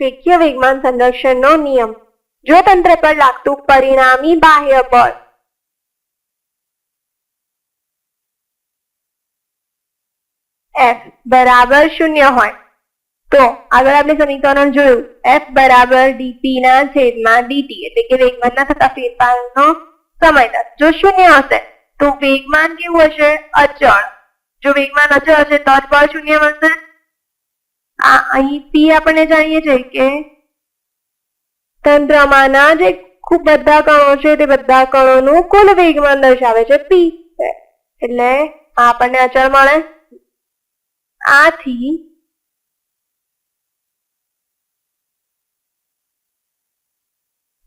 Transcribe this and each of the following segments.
રેખીય વેગમાન સંરક્ષણનો નિયમ. જો તંત્ર પર લાગતું પરિણામી બાહ્ય બળ એફ બરાબર શૂન્ય હોય, તો આગળ આપણે સમીકરણ જોયું. એફ બરાબર ડીપી ના છેદમાં ડીટી એટલે કે વેગમાનના થતા ફેરફારનો સમય દર. જો શૂન્ય હશે, તો વેગમાન કેવું હશે? અચળ. જો વેગમાન અચળ હશે, તો જ બળ શૂન્ય મળશે. આ અહીં પી આપણે જાણીએ છીએ કે તંત્રમાંના જે ખૂબ બધા કણો છે તે બધા કણોનું કુલ વેગમાન દર્શાવે છે પી એટલે આ આપણને અચળ મળે આથી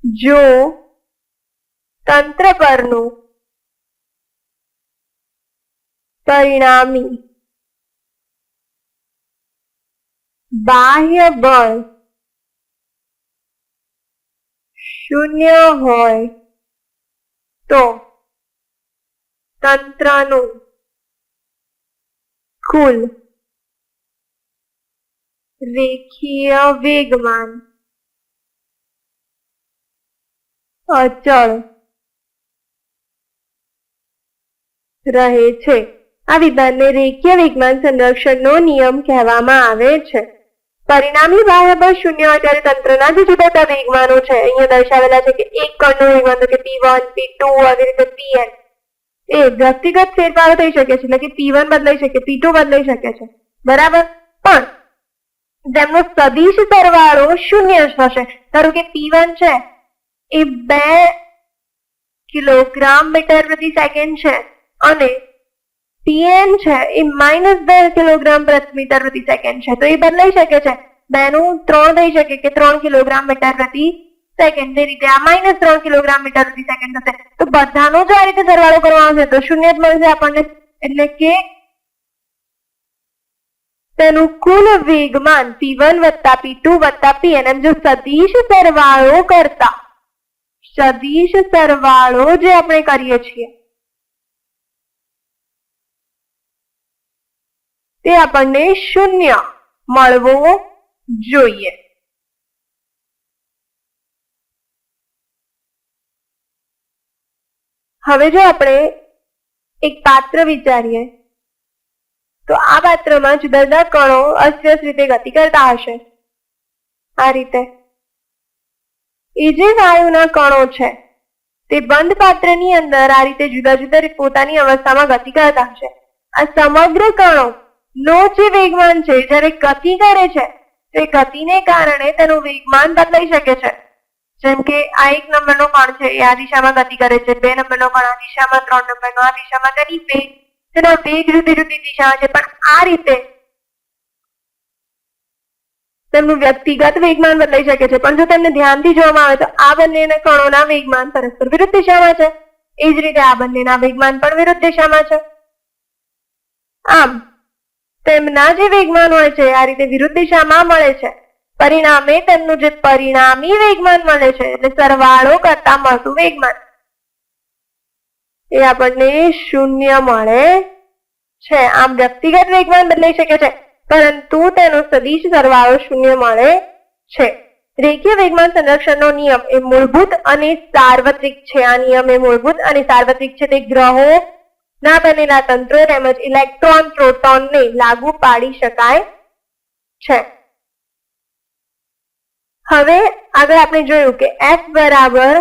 જો તંત્ર પરનું પરિણામી બાહ્ય બળ શૂન્ય હોય તો તંત્રનું કુલ રેખીય વેગમાન અચળ રહે છે. આ વિધાનને રેખીય વેગમાન સંરક્ષણનો નિયમ કહેવામાં આવે છે. પરિણામી બાહ્ય બળ શૂન્ય હોય ત્યારે તંત્રના જુદા જુદા વેગમાનો છે, અહીંયા દર્શાવેલા છે કે એક કણનો વેગમાન કે પી વન પી ટુ આવી રીતે પીએન એ વ્યક્તિગત ફેરફારો થઈ શકે છે, એટલે કે પી વન બદલાઈ શકે પી ટુ બદલાઈ શકે છે. બરાબર? પણ તેમનો સદીશ સરવાળો શૂન્ય થશે. ધારો કે પી વન છે, એ બે કિલોગ્રામ મીટર પ્રતિ સેકન્ડ છે, અને પીએન છે, એ માઇનસ બે કિલોગ્રામ પ્રતિ મીટર પ્રતિ સેકન્ડ છે. તો એ બદલાઈ શકે છે. બેનું ત્રણ થઈ શકે કે ત્રણ કિલોગ્રામ મીટર પ્રતિ સેકન્ડ જે રીતે આ માઇનસ ત્રણ કિલોગ્રામ મીટર પ્રતિ સેકન્ડ થશે. તો બધાનો જો આ રીતે સરવાળો કરવામાં આવશે તો શૂન્ય જ મળશે આપણને. એટલે કે તેનું કુલ વેગમાન પી વન વત્તા પી ટુ વત્તા પીએન એમ જો સદીશ સરવાળો કરતા, સદીશ સરવાળો જે આપણે કરીએ છીએ તે આપણને શૂન્ય મળવો જોઈએ. હવે જો આપણે એક પાત્ર વિચારીએ, તો આ પાત્રમાં જુદા જુદા કણો અસ્વ્યસ્ત રીતે ગતિ કરતા હશે. આ રીતે. એ જે વાયુના કણો છે, તે બંધ પાત્રની અંદર આ રીતે જુદા જુદા પોતાની અવસ્થામાં ગતિ કરતા હશે. આ સમગ્ર કણો નો જે વેગમાન છે. જ્યારે ગતિ કરે છે, તે ગતિને કારણે તેનું વેગમાન બદલાઈ શકે છે. જેમ કે આ એક નંબરનો કણ છે, એ આ દિશામાં ગતિ કરે છે. બે નંબરનો કણ આ દિશામાં, ત્રણ નંબરનો આ દિશામાં, તેની વેગ તેના વેગ જુદી જુદી દિશામાં છે. પણ આ રીતે તેમનું વ્યક્તિગત વેગમાન બદલાઈ શકે છે. પણ જો તેમને ધ્યાનથી જોવામાં આવે તો આ બંનેના કણોના વેગમાન પરસ્પર વિરુદ્ધ દિશામાં છે. એ જ રીતે આ બંનેના વેગમાન પણ વિરુદ્ધ દિશામાં છે. આમ તેમના જે વેગમાન હોય છે, આ રીતે વિરુદ્ધ દિશામાં મળે છે. પરિણામે તેમનું જે પરિણામી વેગમાન મળે છે, એટલે સરવાળો કરતા મળતું વેગમાન. એ આપણને શૂન્ય મળે છે. આમ વ્યક્તિગત વેગમાન બદલાઈ શકે છે, પરંતુ તેનો સદીશ સરવાળો શૂન્ય મળે છે. રેખીય વેગમાન સંરક્ષણનો નિયમ એ મૂળભૂત અને સાર્વત્રિક છે. આ નિયમ એ મૂળભૂત અને સાર્વત્રિક છે. તે ગ્રહો ના બનેલા તંત્ર તેમજ ઇલેક્ટ્રોન પ્રોટોનને લાગુ પાડી શકાય છે. હવે આગળ આપણે જોયું કે એફ બરાબર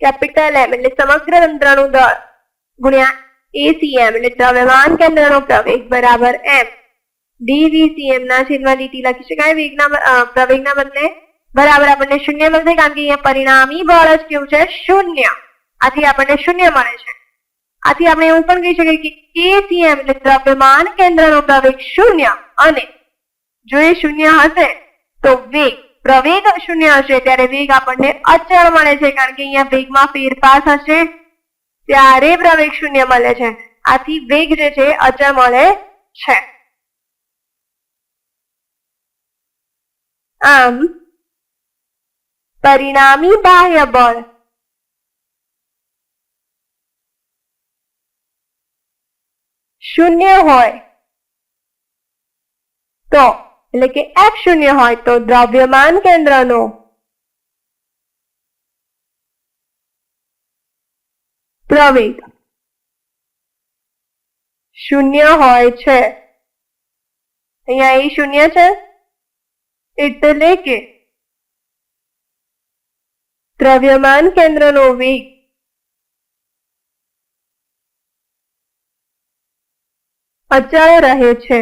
કેપિટલ એમ એટલે સમગ્ર તંત્રનું દળ ગુણ્યા એસીએમ એટલે દ્રવ્યમાન કેન્દ્રનો પ્રવેગ બરાબર એમ ડીવીસીએમ ના છેદમાં ડીટી લખી શકાય. વેગના પ્રવેગના બદલે બરાબર આપણને શૂન્ય મળશે કારણ કે અહીંયા પરિણામી બળ જ કેવું છે? શૂન્ય. આથી આપણને શૂન્ય મળે છે. આથી આપણે એવું પણ કહી શકીએ કે કેસીએમ એટલે દ્રવ્યમાન કેન્દ્રનો પ્રવેગ શૂન્ય અને જો એ શૂન્ય હશે, તો વેગ, પ્રવેગ શૂન્ય હશે, ત્યારે વેગ આપણને અચળ મળે છે, કારણ કે અહીંયા વેગમાં ફેરફાર થશે, ત્યારે પ્રવેગ શૂન્ય મળે છે. આથી વેગ જે છે અચળ મળે છે. આમ, પરિણામી બાહ્ય બળ શૂન્ય હોય તો, એટલે કે એફ શૂન્ય હોય તો દ્રવ્યમાન કેન્દ્રનો પ્રવેગ શૂન્ય હોય છે. અહીંયા એ શૂન્ય છે, એટલે કે દ્રવ્યમાન કેન્દ્રનો વેગ અચળ રહે છે.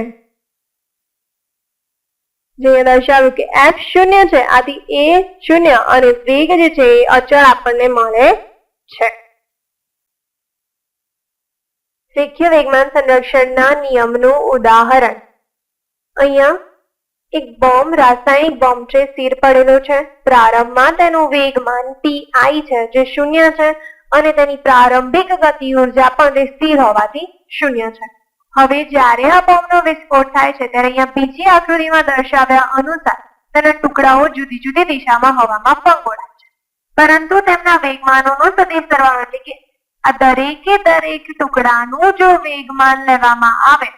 જે દર્શાવ્યું કે એફ શૂન્ય છે. આથી એ શૂન્ય અને વેગ જે છે એ અચળ આપણને મળે છે. રેખીય વેગમાન સંરક્ષણના નિયમનું ઉદાહરણ. અહીંયા એક બોમ્બ, રાસાયણિક બોમ્બ છે, સ્થિર પડેલો છે. પ્રારંભમાં તેનું વેગમાન ટી આઈ છે, જે શૂન્ય છે અને તેની પ્રારંભિક ગતિ ઊર્જા પણ સ્થિર હોવાથી શૂન્ય છે. હવે જ્યારે આ બોમ્બનો વિસ્ફોટ થાય છે, ત્યારે અહીંયા બીજી આકૃતિમાં દર્શાવ્યા અનુસાર તેના ટુકડાઓ જુદી જુદી દિશામાં હવામાં પંગોળાય છે. પરંતુ તેમના વેગમાનોનો સદિશ સરવાળો એટલે કે આ દરેકે દરેક ટુકડાનું જો વેગમાન લેવામાં આવે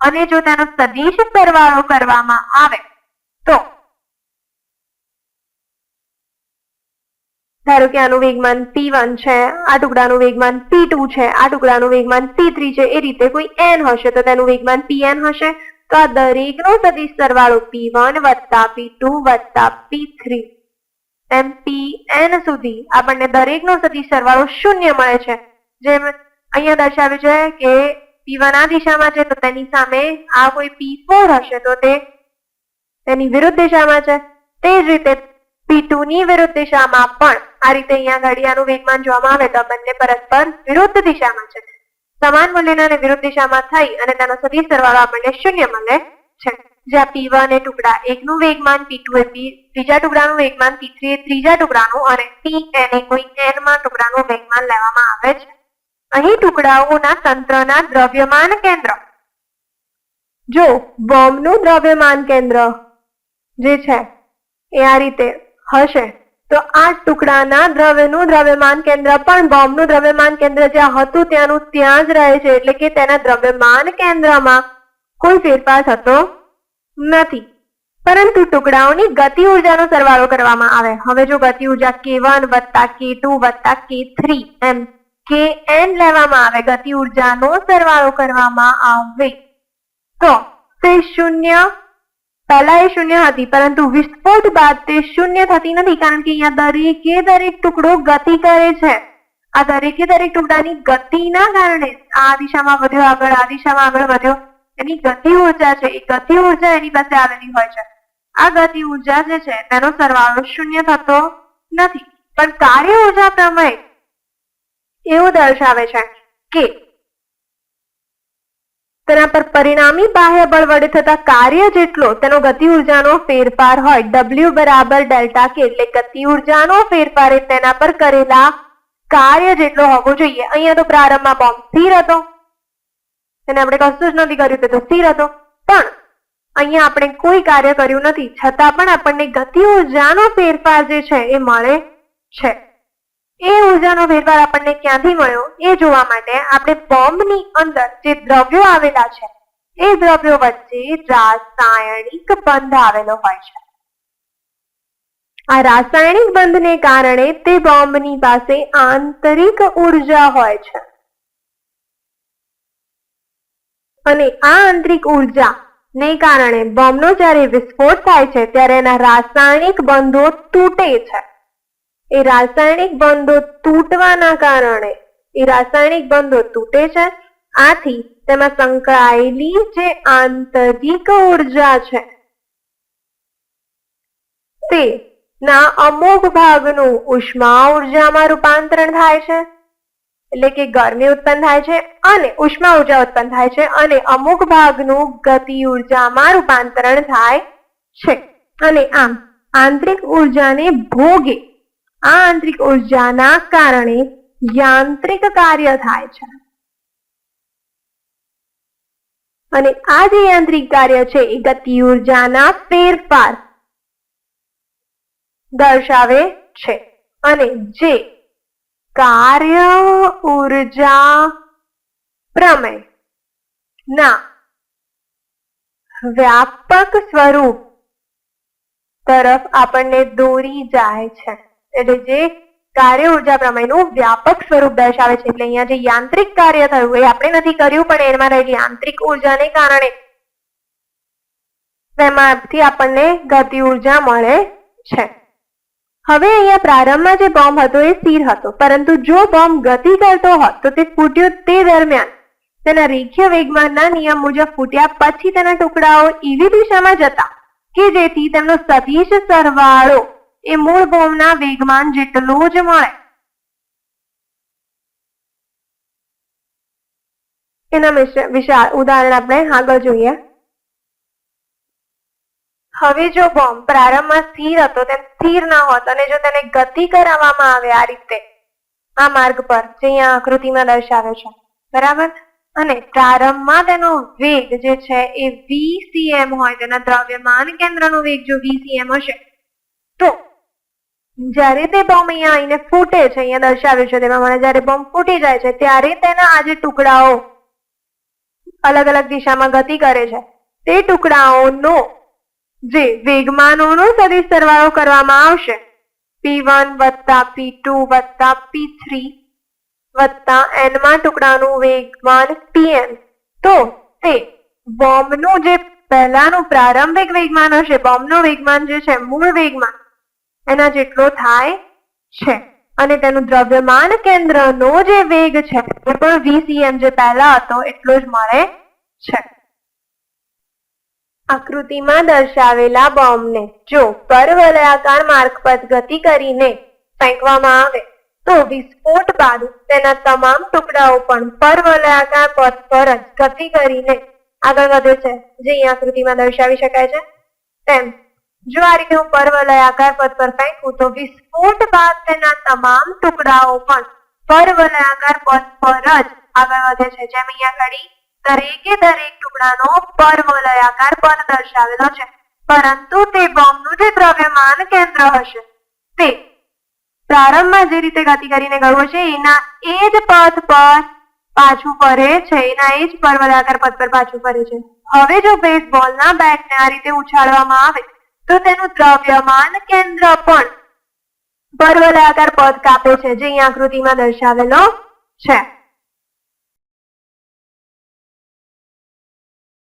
અને જો તેનો સદિશ સરવાળો કરવામાં આવે, તો ધારો કે આનું વેગમાન પી વન છે, આ ટુકડાનું વેગમાન પી ટુ છે, આ ટુકડાનું વેગમાન પી થ્રી છે, એ રીતે કોઈ એન હશે તો તેનું વેગમાન પી એન હશે. તો આ દરેકનો સદિશ સરવાળો પી વન વત્તા પી ટુ વત્તા પી થ્રી એમ પી એન સુધી આપણને દરેકનો સદિશ સરવાળો શૂન્ય મળે છે. જેમ અહીંયા દર્શાવ્યું છે કે પી વન આ દિશામાં છે તો તેની સામે આ કોઈ પી ફોર હશે તો તે તેની વિરુદ્ધ દિશામાં છે. તે જ રીતે ની વિરુદ્ધ દિશામાં પણ આ રીતે અહીંયા ઘડિયાળનું વેગમાન જોવામાં આવે તો બંને પરસ્પર વિરુદ્ધ દિશામાં છે. સમાન મૂલ્યના વિરુદ્ધ દિશામાં થઈ અને તેનો સદી સરવાળો આપણને શૂન્ય મળે છે. જ્યાં પી વન એ ટુકડા એકનું વેગમાન, પી ટુ એ પી, ત્રીજા ટુકડાનું વેગમાન, પી થ્રી એ ત્રીજા ટુકડાનું અને પી એન એ કોઈ એનમાં ટુકડાનું વેગમાન લેવામાં આવે છે. અહીં ટુકડાઓના તંત્રના દ્રવ્યમાન કેન્દ્ર. જો બોમ્બનું દ્રવ્યમાન કેન્દ્ર જે છે એ આ રીતે હશે. તો આ ટુકડાના દ્રવ્યનું દ્રવ્યમાન કેન્દ્ર પણ બોમ્બનું દ્રવ્યમાન કેન્દ્ર જ્યાં હતું ત્યાંનું ત્યાં જ રહે છે. એટલે કે તેના દ્રવ્યમાન કેન્દ્રમાં કોઈ ફેરફાર થતો નથી. પરંતુ ટુકડાઓની ગતિ ઉર્જાનો સરવાળો કરવામાં આવે. હવે જો ગતિ ઊર્જા કે વન વત્તા કે ટુ વત્તા કે થ્રી એમ કે એન લેવામાં આવે, ગતિ ઉર્જાનો સરવાળો કરવામાં આવે. તો તે શૂન્ય પહેલા એ શૂન્ય હતી, પરંતુ વિસ્ફોટ બાદ તે શૂન્ય થતી નથી, કારણ કે અહીંયા દરેકે દરેક ટુકડો ગતિ કરે છે. આ દરેકે દરેક ટુકડાની ગતિના કારણે આ દિશામાં વધ્યો, આગળ આ દિશામાં આગળ વધ્યો, એની ગતિ ઊર્જા છે, એ ગતિ ઊર્જા એની પાસે આવેલી હોય છે. આ ગતિ ઊર્જા જે છે, તેનો સરવાળો શૂન્ય થતો નથી. પણ કાર્ય ઊર્જા પ્રમેય એવું દર્શાવે છે કે તેના પર પરિણામી બાહ્ય બળ વડે થતા કાર્ય જેટલો, તેનો ગતિ ઉર્જાનો ફેરફાર હોય. ડબલ્યુ બરાબર ડેલ્ટા કે એટલે ગતિ ઉર્જાનો ફેરફાર એ તેના પર કરેલા કાર્ય જેટલો હોવો જોઈએ. અહીંયા તો પ્રારંભમાં બોમ્બ સ્થિર હતો. એને આપણે કશું જ નથી કર્યું, તે તો સ્થિર હતો. પણ અહીંયા આપણે કોઈ કાર્ય કર્યું નથી. છતાં પણ આપણને ગતિ ઉર્જાનો ફેરફાર જે છે એ મળે છે. એ ઉર્જાનો ફેરફાર આપણને ક્યાંથી મળ્યો? એ જોવા માટે આપણે બોમ્બની અંદર જે દ્રવ્યો આવેલા છે, એ દ્રવ્યો વચ્ચે રાસાયણિક બંધ આવેલો હોય છે. આ રાસાયણિક બંધને કારણે તે બોમ્બની પાસે આંતરિક ઊર્જા હોય છે. અને આ આંતરિક ઊર્જા ને કારણે બોમ્બનો જ્યારે વિસ્ફોટ થાય છે, ત્યારે એના રાસાયણિક બંધો તૂટે છે. એ રાસાયણિક બંધો તૂટવાના કારણે, એ રાસાયણિક બંધો તૂટે છે, આથી તેમાં સંકળાયેલી જે આંતરિક ઊર્જા છે, તે ના અમુક ભાગનું ઉષ્મા ઉર્જામાં રૂપાંતરણ થાય છે, એટલે કે ગરમી ઉત્પન્ન થાય છે અને ઉષ્મા ઊર્જા ઉત્પન્ન થાય છે અને અમુક ભાગનું ગતિ ઉર્જામાં રૂપાંતરણ થાય છે. અને આમ, આંતરિક ઉર્જાને ભોગે આ આંતરિક ઉર્જાના કારણે યાંત્રિક કાર્ય થાય છે. અને આ જે યાંત્રિક કાર્ય છે, એ ગતિ ઉર્જાના ફેરફાર દર્શાવે છે. અને જે કાર્ય ઊર્જા પ્રમેય ના વ્યાપક સ્વરૂપ તરફ આપણને દોરી જાય છે. એટલે જે કાર્ય ઊર્જા પ્રમેયનું વ્યાપક સ્વરૂપ દર્શાવે છે, એટલે અહીંયા જે યાંત્રિક કાર્ય થયું એ આપણે નથી કર્યું, પણ એમાં રહેલી યાંત્રિક ઉર્જાને કારણે તેમાંથી આપણને ગતિ ઊર્જા મળે છે. હવે અહીંયા પ્રારંભમાં જે બોમ્બ હતો એ સ્થિર હતો, પરંતુ જો બોમ્બ ગતિ કરતો હોત, તો તે ફૂટ્યો તે દરમિયાન, તેના રેખીય વેગમાનના નિયમ મુજબ ફૂટ્યા પછી તેના ટુકડાઓ એવી દિશામાં જતા કે જેથી તેમનો સદિશ સરવાળો એ મૂળ બોમ્બના વેગમાન જેટલું જ મળે. એના વિશે ઉદાહરણ આપણે આગળ જોઈએ. હવે જો બોમ્બ પ્રારંભમાં સ્થિર હતો તેમ સ્થિર ના હોત અને જો તેને ગતિ કરાવવામાં આવે આ રીતે, આ માર્ગ પર, જે અહીંયા આકૃતિમાં દર્શાવે છે. બરાબર? અને પ્રારંભમાં તેનો વેગ જે છે એ વીસીએમ હોય, તેના દ્રવ્યમાન કેન્દ્રનો વેગ જો વીસીએમ હશે, તો જ્યારે તે બોમ્બ અહીંયા આવીને ફૂટે છે, અહીંયા દર્શાવ્યું છે, તેમાં મને જ્યારે બોમ્બ ફૂટી જાય છે, ત્યારે તેના આ જે ટુકડાઓ અલગ અલગ દિશામાં ગતિ કરે છે. તે ટુકડાઓનો જે વેગમાનોનો સદિશ સરવાળો કરવામાં આવશે પી વન વત્તા પી ટુ વત્તા પી થ્રી વત્તા એનમાં ટુકડાનું વેગમાન પીએમ તો તે બોમ્બનું જે પહેલાનું પ્રારંભિક વેગમાન હશે બોમ્બનું વેગમાન જે છે, મૂળ વેગમાન એના જેટલો થાય છે. અને તેનું દ્રવ્યમાન કેન્દ્રનો જે વેગ છે, એ પણ વીસીએમ જે પહેલા હતો, એટલો જ મળે છે. આકૃતિમાં દર્શાવેલા બોમ્બને જો પરવલયાકાર માર્ગ ગતિ કરીને ફેંકવામાં આવે, તો વિસ્ફોટ બાદ તેના તમામ ટુકડાઓ પણ પરવલયાકાર પથ પર જ ગતિ કરીને આગળ વધે છે. જે અહીં આકૃતિમાં દર્શાવી શકાય છે. તેમ જો આ રીતે હું પરવલયાકાર પથ પર ફેંકું તો વિસ્ફોટ બાદ તેના તમામ ટુકડાઓ પણ પરવલયાકાર પદ પર જ આગળ વધે છે. જેમ અહીંયા ઘડી દરેકે દરેક ટુકડાનો પરવલયાકાર પદ દર્શાવેલો છે. પરંતુ તે બોમ્બનું જે દ્રવ્યમાન કેન્દ્ર હશે, તે પ્રારંભમાં જે રીતે ગતિ કરીને ગયું છે, એના એ જ પથ પર પાછું ફરે છે. એના એ જ પરવલયાકાર પથ પર પાછું ફરે છે. હવે જો બેઝબોલના બેટને આ રીતે ઉછાળવામાં આવે તો તેનું દ્રવ્યમાન કેન્દ્ર પણ પર્વલાકાર પદ કાપે છે જે અહીં આકૃતિમાં દર્શાવેલો છે.